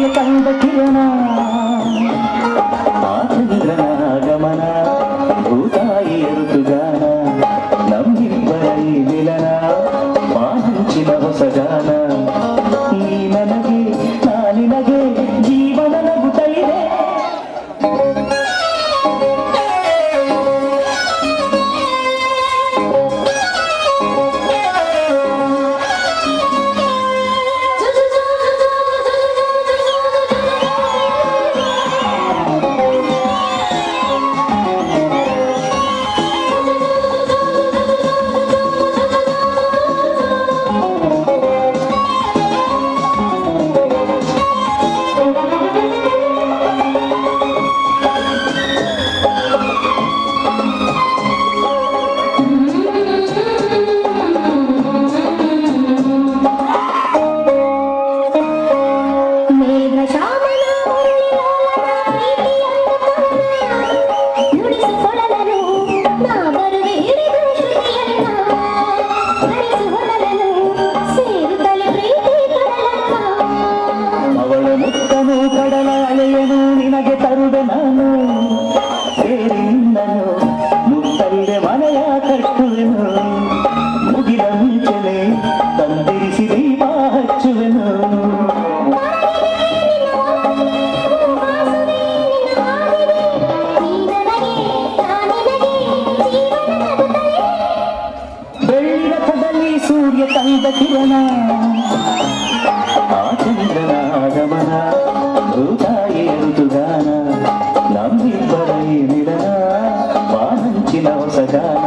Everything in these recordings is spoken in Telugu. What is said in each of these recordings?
ಸೂರ್ಯ ಕಂದ ಕಿರಣ ಮಾತನಾಗಮನ ಭೂತಾಯಿ ಋತುಗಾನ ನಮ್ಮಿಬ್ಬರೈ ವಿಲನ ಮಾಹಿಂಚಿನ ಹೊಸಗಾನ ನೀ ನನಗೆ ನಾನಿನಗೆ ಜೀವನ ನಗು నిలువెను ಬೆಳ್ಳ ಕಡಲಿ ಸೂರ್ಯ ತಂದ ಕಿರಣ ಆ ಚಂದ್ರನಾಗಮನ ಋತಾಯೇ ಋತುಗಾನ ನಂಬಿಬ್ಬರೈ ನಿಡನ ವಾನಂಚಿನ ಹೊಸಗಾನ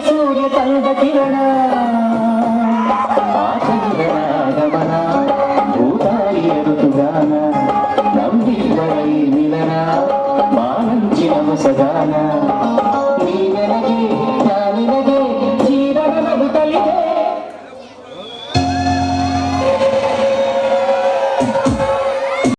సూర్య చంద్ర కిరణ. గమన భూతాయి ఋతుగాన నంబి వరై మిలన మానంచినము సదాన